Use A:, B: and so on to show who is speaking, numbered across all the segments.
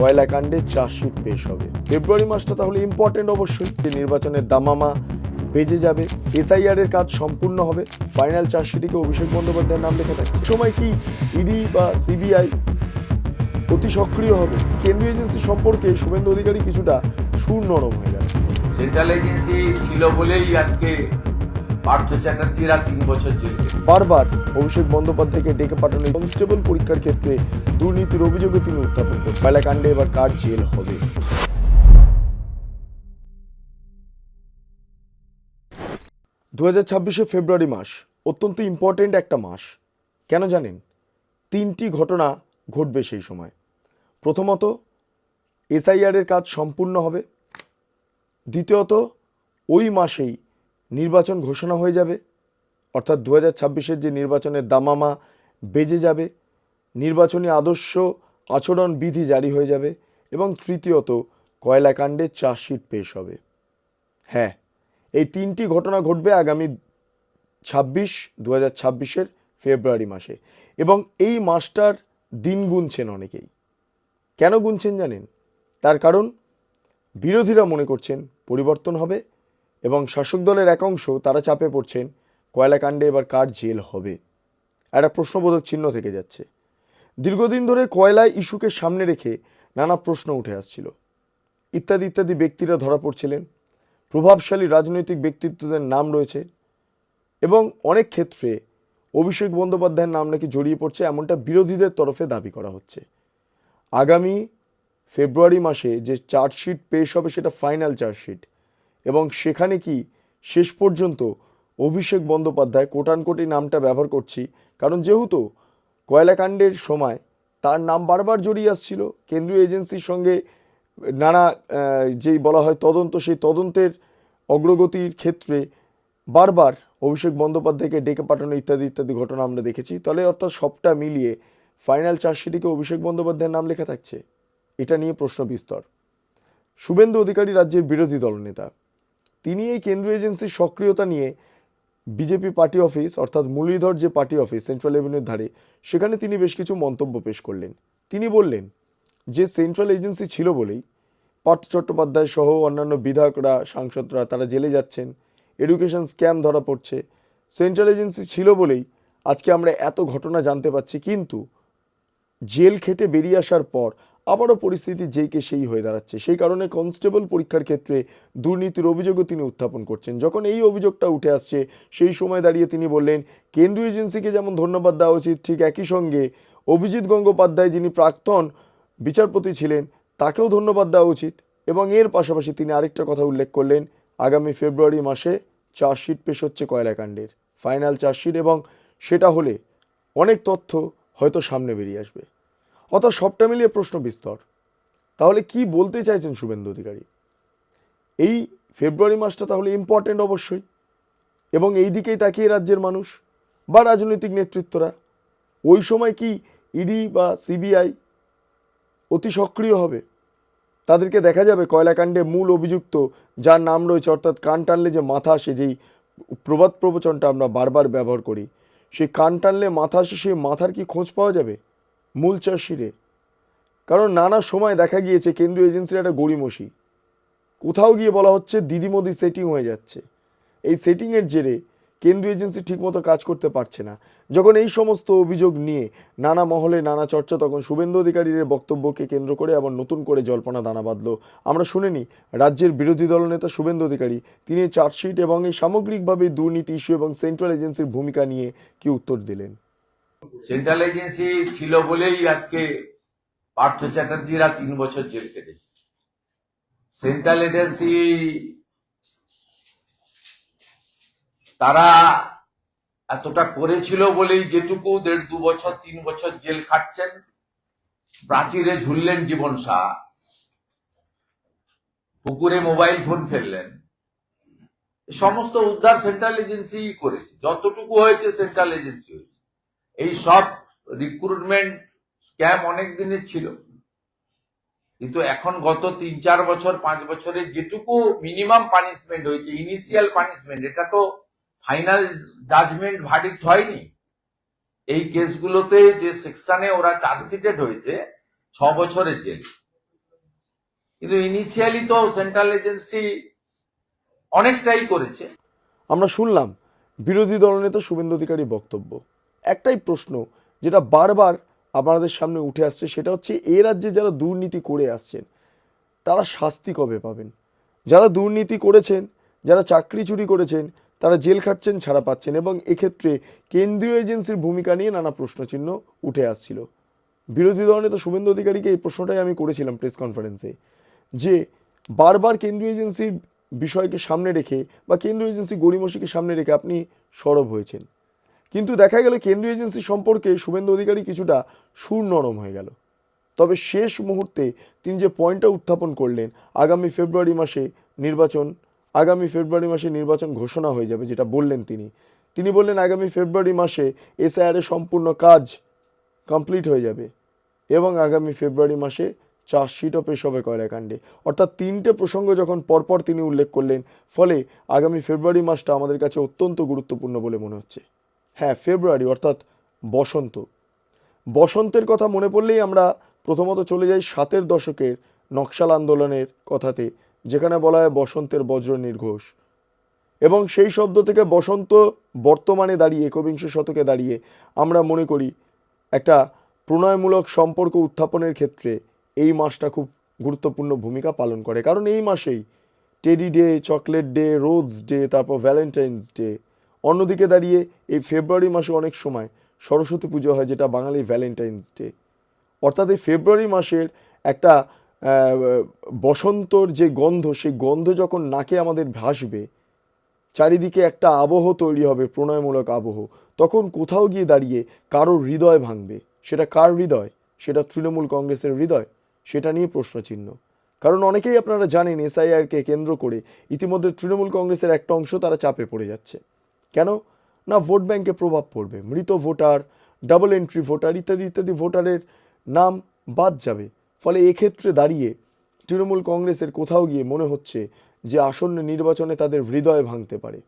A: কয়লা কাণ্ডে চার্জশিট পেশ হবে। ফেব্রুয়ারি মাসটা তাহলে ইম্পর্টেন্ট অবশ্যই। যে নির্বাচনের দামামা বেজে যাবে। এসআইআর এর কাজ সম্পূর্ণ হবে। ফাইনাল চার্জশিটে অভিষেক বন্দ্যোপাধ্যায়ের নাম লেখা থাকছে। সময় কি ইডি বা সিবিআই অতি সক্রিয় হবে? কেন্দ্রীয় এজেন্সি সম্পর্কে শুভেন্দু অধিকারী কিছুটা সুর নরম হয়ে গেছে।
B: সেন্ট্রাল এজেন্সি ছিল বলেই আজকে পার্থ চ্যাটার্জিরা তিন বছর জেল
A: বারবার অভিষেক বন্দ্যোপাধ্যায়কে ডেকে পাঠানো কনস্টেবল পরীক্ষার ক্ষেত্রে দুর্নীতির অভিযোগে তিনি উত্থাপন করেন কয়লা কাণ্ডে এবার কার জেল হবে। দু হাজার ছাব্বিশে ফেব্রুয়ারি মাস, অত্যন্ত ইম্পর্টেন্ট একটা মাস। কেন জানেন? তিনটি ঘটনা ঘটবে সেই সময়। প্রথমত, এসআইআর এর কাজ সম্পূর্ণ হবে। দ্বিতীয়ত, ওই মাসেই নির্বাচন ঘোষণা হয়ে যাবে। অর্থাৎ দু হাজার যে নির্বাচনের দামামা বেজে যাবে। নির্বাচনী আদর্শ আচরণ বিধি জারি হয়ে যাবে এবং তৃতীয়ত কয়লাকাণ্ডে চার্জশিট পেশ হবে। হ্যাঁ এই তিনটি ঘটনা ঘটবে আগামী ছাব্বিশ দু হাজার ছাব্বিশের ফেব্রুয়ারি মাসে এবং এই মাসটার দিন গুনছেন অনেকেই। কেন গুনছেন জানেন? তার কারণ, বিরোধীরা মনে করছেন পরিবর্তন হবে এবং শাসক দলের একাংশ তারা চাপে পড়ছেন কয়লাকাণ্ডে এবার কার জেল হবে। একটা প্রশ্নবোধক চিহ্ন থেকে যাচ্ছে। দীর্ঘদিন ধরে কয়লায় ইস্যুকে সামনে রেখে নানা প্রশ্ন উঠে আসছিল। ইত্যাদি ইত্যাদি ব্যক্তিরা ধরা পড়ছিলেন। প্রভাবশালী রাজনৈতিক ব্যক্তিত্বদের নাম রয়েছে এবং অনেক ক্ষেত্রে অভিষেক বন্দ্যোপাধ্যায়ের নাম নাকি জড়িয়ে পড়ছে এমনটা বিরোধীদের তরফে দাবি করা হচ্ছে। আগামী ফেব্রুয়ারি মাসে যে চার্জশিট পেশ হবে সেটা ফাইনাল চার্জশিট এবং সেখানে কি শেষ পর্যন্ত অভিষেক বন্দ্যোপাধ্যায় কোটানকোটি নামটা ব্যবহার করছি? কারণ যেহেতু কয়লাকাণ্ডের সময় তার নাম বারবার জড়িয়ে আসছিল। কেন্দ্রীয় এজেন্সির সঙ্গে নানা যেই বলা হয় তদন্ত, সেই তদন্তের অগ্রগতির ক্ষেত্রে বারবার অভিষেক বন্দ্যোপাধ্যায়কে ডেকে পাঠানো ইত্যাদি ইত্যাদি ঘটনা আমরা দেখেছি। তাহলে অর্থাৎ সবটা মিলিয়ে ফাইনাল চার্জশিটে অভিষেক বন্দ্যোপাধ্যায়ের নাম লেখা থাকছে? এটা নিয়ে প্রশ্ন বিস্তর। শুভেন্দু অধিকারী রাজ্যের বিরোধী দলনেতা। তিনি এই কেন্দ্রীয় এজেন্সির সক্রিয়তা নিয়ে বিজেপি পার্টি অফিস, অর্থাৎ মুরলীধর যে পার্টি অফিস সেন্ট্রাল এভিনিউর ধারে, সেখানে তিনি বেশ কিছু মন্তব্য পেশ করলেন। তিনি বললেন যে সেন্ট্রাল এজেন্সি ছিল বলেই পার্থ চট্টোপাধ্যায় সহ অন্যান্য বিধায়করা, সাংসদরা তারা জেলে যাচ্ছেন এডুকেশন স্ক্যাম ধরা পড়ছে। সেন্ট্রাল এজেন্সি ছিল বলেই আজকে আমরা এত ঘটনা জানতে পাচ্ছি কিন্তু জেল খেটে বেরিয়ে আসার পর আবারও পরিস্থিতি যেইকে সেই হয়ে দাঁড়াচ্ছে। সেই কারণে কনস্টেবল পরীক্ষার ক্ষেত্রে দুর্নীতির অভিযোগও তিনি উত্থাপন করছেন। যখন এই অভিযোগটা উঠে আসছে, সেই সময় দাঁড়িয়ে তিনি বললেন, কেন্দ্রীয় এজেন্সিকে যেমন ধন্যবাদ দেওয়া উচিত, ঠিক একই সঙ্গে অভিজিৎ গঙ্গোপাধ্যায় যিনি প্রাক্তন বিচারপতি ছিলেন, তাকেও ধন্যবাদ দেওয়া উচিত। এবং এর পাশাপাশি তিনি আরেকটা কথা উল্লেখ করলেন, আগামী ফেব্রুয়ারি মাসে চার্জশিট পেশ হচ্ছে কয়লাকাণ্ডের ফাইনাল চার্জশিট এবং সেটা হলে অনেক তথ্য হয়তো সামনে বেরিয়ে আসবে। অর্থাৎ সবটা মিলিয়ে প্রশ্ন বিস্তর। তাহলে কি বলতে চাইছেন শুভেন্দু অধিকারী? এই ফেব্রুয়ারি মাসটা তাহলে ইম্পর্টেন্ট অবশ্যই। এবং এই দিকেই তাকিয়ে রাজ্যের মানুষ বা রাজনৈতিক নেতৃত্বরা। ওই সময় কি ইডি বা সিবিআই অতি সক্রিয় হবে? তাদেরকে দেখা যাবে কয়লাকাণ্ডে মূল অভিযুক্ত, যার নাম রয়েছে অর্থাৎ কান টানলে যে মাথা আসে, যেই প্রবাদ প্রবচনটা আমরা বারবার ব্যবহার করি, সেই কান টানলে মাথা আসে, সেই মাথার কি খোঁজ পাওয়া যাবে? মূল চাষিরে কারণ নানা সময় দেখা গিয়েছে কেন্দ্রীয় এজেন্সির একটা গড়িমসি। কোথাও গিয়ে বলা হচ্ছে দিদিমদি সেটিং হয়ে যাচ্ছে। এই সেটিংয়ের জেরে কেন্দ্রীয় এজেন্সি ঠিকমতো কাজ করতে পারছে না। যখন এই সমস্ত অভিযোগ নিয়ে নানা মহলে নানা চর্চা, তখন শুভেন্দু অধিকারীর বক্তব্যকে কেন্দ্র করে আবার নতুন করে জল্পনা দানা বাঁধলো। আমরা শুনিনি রাজ্যের বিরোধী দলনেতা শুভেন্দু অধিকারী, তিনি চার্জশিট এবং এই সামগ্রিকভাবে দুর্নীতি ইস্যু এবং সেন্ট্রাল এজেন্সির ভূমিকা নিয়ে কি উত্তর দিলেন?
B: সেন্ট্রাল এজেন্সি ছিল বলেই আজকে পার্থ চ্যাটার্জিরা তিন বছর জেল কেটেছে সেন্ট্রাল এজেন্সি তারা এতটা করেছিল বলেই যেটুকু দেড় দু বছর, তিন বছর জেল খাটছেন, প্রাচীরে ঝুললেন জীবন শাহ পুকুরে মোবাইল ফোন ফেললেন। সমস্ত উদ্ধার সেন্ট্রাল এজেন্সি করেছে। যতটুকু হয়েছে সেন্ট্রাল এজেন্সি হয়েছে। এই সব রিক্রুটমেন্ট স্ক্যাম অনেক দিনের ছিল। কিন্তু এখন গত তিন, চার বছর, পাঁচ বছরে যেটুকু মিনিমাম পানিশমেন্ট হয়েছে ইনিশিয়াল পানিশমেন্ট এটা তো ফাইনাল জাজমেন্ট ভার্ডিক্ট হয়নি। এই কেসগুলোতে যে সেকশনে ওরা চার্জশিটেড হয়েছে, ছ বছরের জেল। কিন্তু ইনিশিয়ালি তো সেন্ট্রাল এজেন্সি অনেকটাই করেছে।
A: আমরা শুনলাম, বিরোধী দলনেতা শুভেন্দু অধিকারী বক্তব্য। একটাই প্রশ্ন যেটা বারবার আপনাদের সামনে উঠে আসছে, সেটা হচ্ছে এ রাজ্যে যারা দুর্নীতি করে আসছেন, তারা শাস্তি কবে পাবেন? যারা দুর্নীতি করেছেন, যারা চাকরি চুরি করেছেন, তারা জেল খাটছেন, ছাড়া পাচ্ছেন এবং এক্ষেত্রে কেন্দ্রীয় এজেন্সির ভূমিকা নিয়ে নানা প্রশ্নচিহ্ন উঠে আসছিল। বিরোধী দলনেতা শুভেন্দু অধিকারীকে এই প্রশ্নটাই আমি করেছিলাম প্রেস কনফারেন্সে, যে বারবার কেন্দ্রীয় এজেন্সির বিষয়কে সামনে রেখে বা কেন্দ্রীয় এজেন্সি গড়িমসিকে সামনে রেখে আপনি সরব হয়েছেন। কিন্তু দেখা গেল কেন্দ্রীয় এজেন্সি সম্পর্কে শুভেন্দু অধিকারী কিছুটা সুর নরম হয়ে গেল। তবে শেষ মুহূর্তে তিনি যে পয়েন্টটা উত্থাপন করলেন, আগামী ফেব্রুয়ারি মাসে নির্বাচন, আগামী ফেব্রুয়ারি মাসে নির্বাচন ঘোষণা হয়ে যাবে যেটা বললেন তিনি। তিনি বললেন আগামী ফেব্রুয়ারি মাসে এসআইআর সম্পূর্ণ কাজ কমপ্লিট হয়ে যাবে এবং আগামী ফেব্রুয়ারি মাসে চার্জশিটও পেশ হবে কয়লাকাণ্ডে। অর্থাৎ তিনটে প্রসঙ্গ যখন পরপর তিনি উল্লেখ করলেন, ফলে আগামী ফেব্রুয়ারি মাসটা আমাদের কাছে অত্যন্ত গুরুত্বপূর্ণ বলে মনে হচ্ছে। হ্যাঁ ফেব্রুয়ারি, অর্থাৎ বসন্ত। বসন্তের কথা মনে পড়লেই আমরা প্রথমত চলে যাই সাতের দশকের নকশাল আন্দোলনের কথাতে, যেখানে বলা হয় বসন্তের বজ্র নির্ঘোষ। এবং সেই শব্দ থেকে বসন্ত বর্তমানে দাঁড়িয়ে, একবিংশ শতকে দাঁড়িয়ে, আমরা মনে করি একটা প্রণয়মূলক সম্পর্ক উত্থাপনের ক্ষেত্রে এই মাসটা খুব গুরুত্বপূর্ণ ভূমিকা পালন করে। কারণ এই মাসেই teddy day, chocolate day, rose day, তারপর ভ্যালেন্টাইন্স ডে অন্যদিকে দাঁড়িয়ে এই ফেব্রুয়ারি মাসে অনেক সময় সরস্বতী পুজো হয়, যেটা বাঙালি ভ্যালেন্টাইন্স ডে অর্থাৎ এই ফেব্রুয়ারি মাসের একটা বসন্তর যে গন্ধ, সেই গন্ধ যখন নাকে আমাদের ভাসবে, চারিদিকে একটা আবহ তৈরি হবে, প্রণয়মূলক আবহ। তখন কোথাও গিয়ে দাঁড়িয়ে কারোর হৃদয় ভাঙবে। সেটা কার হৃদয়? সেটা তৃণমূল কংগ্রেসের হৃদয়? সেটা নিয়ে প্রশ্নচিহ্ন। কারণ অনেকেই আপনারা জানেন এসআইআরকে কেন্দ্র করে ইতিমধ্যে তৃণমূল কংগ্রেসের একটা অংশ তারা চাপে পড়ে যাচ্ছে। কেন? না, ভোট ব্যাংকে প্রভাব পড়বে। মৃত ভোটার ডাবল এন্ট্রি ভোটার ইত্যাদি ইত্যাদি ভোটারের নাম বাদ যাবে। ফলে এক্ষেত্রে দাঁড়িয়ে তৃণমূল কংগ্রেসের কোথাও গিয়ে মনে হচ্ছে যে আসন্ন নির্বাচনে তাদের হৃদয় ভাঙতে পারে।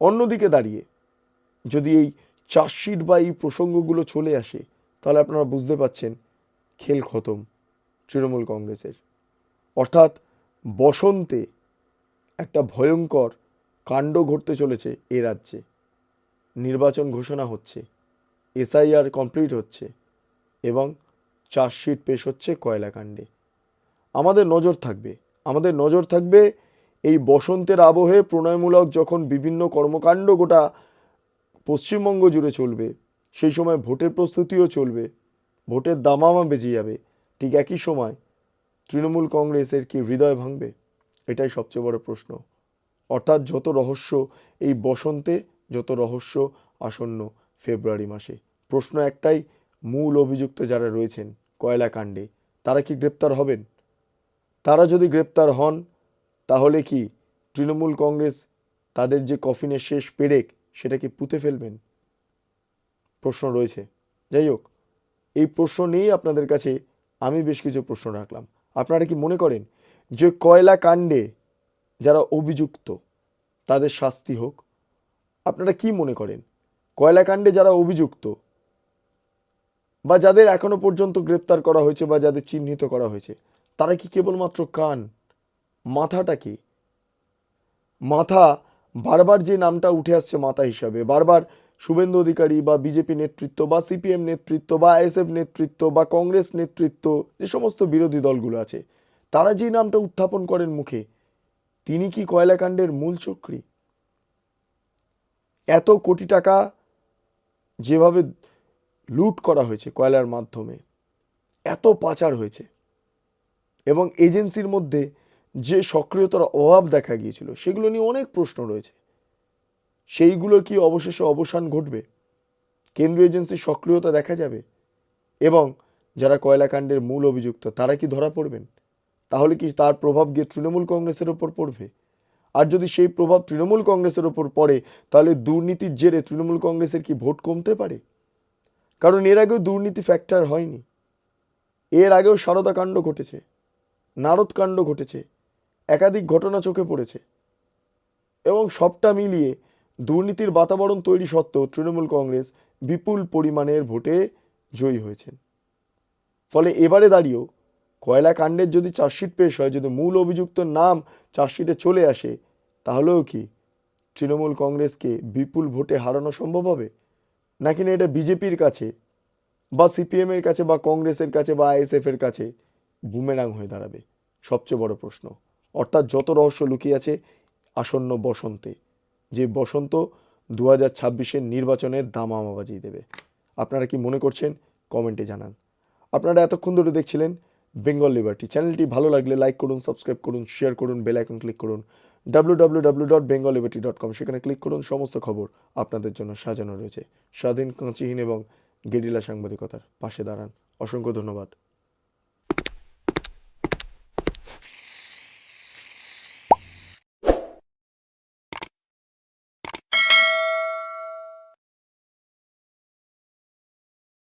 A: অন্যদিকে দাঁড়িয়ে যদি এই চার্জশিট বা এই প্রসঙ্গগুলো চলে আসে, তাহলে আপনারা বুঝতে পাচ্ছেন খেল খতম তৃণমূল কংগ্রেসের। অর্থাৎ বসন্তে একটা ভয়ঙ্কর কাণ্ড ঘটতে চলেছে এ রাজ্যে। নির্বাচন ঘোষণা হচ্ছে, এসআইআর কমপ্লিট হচ্ছে এবং চার্জশিট পেশ হচ্ছে কয়লাকাণ্ডে আমাদের নজর থাকবে, আমাদের নজর থাকবে এই বসন্তের আবহে প্রণয়মূলক যখন বিভিন্ন কর্মকাণ্ড গোটা পশ্চিমবঙ্গ জুড়ে চলবে, সেই সময় ভোটের প্রস্তুতিও চলবে, ভোটের দামামা বেজে যাবে। ঠিক একই সময় তৃণমূল কংগ্রেসের কি হৃদয় ভাঙবে? এটাই সবচেয়ে বড় প্রশ্ন। অর্থাৎ যত রহস্য এই বসন্তে, যত রহস্য আসন্ন ফেব্রুয়ারি মাসে। প্রশ্ন একটাই, মূল অভিযুক্ত যারা রয়েছেন কয়লা কাণ্ডে, তারা কি গ্রেপ্তার হবেন? তারা যদি গ্রেপ্তার হন, তাহলে কি তৃণমূল কংগ্রেস তাদের যে কফিনের শেষ পেরেক, সেটা কি পুঁতে ফেলবেন? প্রশ্ন রয়েছে। যাই হোক, এই প্রশ্ন নিয়েই আপনাদের কাছে আমি বেশ কিছু প্রশ্ন রাখলাম। আপনারা কি মনে করেন যে কয়লা কাণ্ডে যারা অভিযুক্ত, তাদের শাস্তি হোক। আপনারা কি মনে করেন? কয়লাকাণ্ডে যারা অভিযুক্ত বা যাদের এখনও পর্যন্ত গ্রেপ্তার করা হয়েছে বা যাদের চিহ্নিত করা হয়েছে, তারা কি কেবলমাত্র কান? মাথাটা কি? মাথা বারবার যে নামটা উঠে আসছে মাথা হিসাবে, বারবার শুভেন্দু অধিকারী বা বিজেপি নেতৃত্ব বা সিপিএম নেতৃত্ব বা আইএসএফ নেতৃত্ব বা কংগ্রেস নেতৃত্ব, যে সমস্ত বিরোধী দলগুলো আছে, তারা যে নামটা উত্থাপন করেন মুখে তিনি কি কয়লাকাণ্ডের মূল চক্রী? এত কোটি টাকা যেভাবে লুট করা হয়েছে কয়লার মাধ্যমে, এত পাচার হয়েছে। এবং এজেন্সির মধ্যে যে সক্রিয়তার অভাব দেখা গিয়েছিল, সেগুলো নিয়ে অনেক প্রশ্ন রয়েছে। সেইগুলোর কি অবশেষে অবসান ঘটবে? কেন্দ্রীয় এজেন্সির সক্রিয়তা দেখা যাবে? এবং যারা কয়লাকাণ্ডের মূল অভিযুক্ত, তারা কি ধরা পড়বেন? তাহলে কি তার প্রভাব গিয়ে তৃণমূল কংগ্রেসের ওপর পড়বে? আর যদি সেই প্রভাব তৃণমূল কংগ্রেসের ওপর পড়ে, তাহলে দুর্নীতির জেরে তৃণমূল কংগ্রেসের কি ভোট কমতে পারে? কারণ এর আগেও দুর্নীতি ফ্যাক্টর হয়নি। এর আগেও কাণ্ড ঘটেছে, নারদ কাণ্ড ঘটেছে, একাধিক ঘটনা চোখে পড়েছে। এবং সবটা মিলিয়ে দুর্নীতির বাতাবরণ তৈরি সত্ত্বেও তৃণমূল কংগ্রেস বিপুল পরিমাণের ভোটে জয়ী হয়েছেন। ফলে এবারে দাঁড়িয়েও কয়লা কাণ্ডের যদি চার্জশিট পেশ হয়, যদি মূল অভিযুক্তর নাম চার্জশিটে চলে আসে, তাহলেও কি তৃণমূল কংগ্রেসকে বিপুল ভোটে হারানো সম্ভব হবে? নাকি না এটা বিজেপির কাছে বা সিপিএমের কাছে বা কংগ্রেসের কাছে বা আইএসএফ এর কাছে বুমেরাং হয়ে দাঁড়াবে? সবচেয়ে বড় প্রশ্ন। অর্থাৎ যত রহস্য লুকিয়ে আছে আসন্ন বসন্তে, যে বসন্ত দু হাজার ছাব্বিশের নির্বাচনের দামামা বাজিয়ে দেবে। আপনারা কি মনে করছেন? কমেন্টে জানান। আপনারা এতক্ষণ ধরে দেখছিলেন বেঙ্গল লিবার্টি চ্যানেলটি ভালো লাগলে লাইক করুন সাবস্ক্রাইব করুন শেয়ার করুন বেল আইকন ক্লিক করুন। W dot Bengal dot com সেখানে ক্লিক করুন, সমস্ত খবর আপনাদের জন্য সাজানো রয়েছে। স্বাধীন, কাঁচিহীন এবং গেরিলা সাংবাদিকতার পাশে দাঁড়ান। অসংখ্য ধন্যবাদ।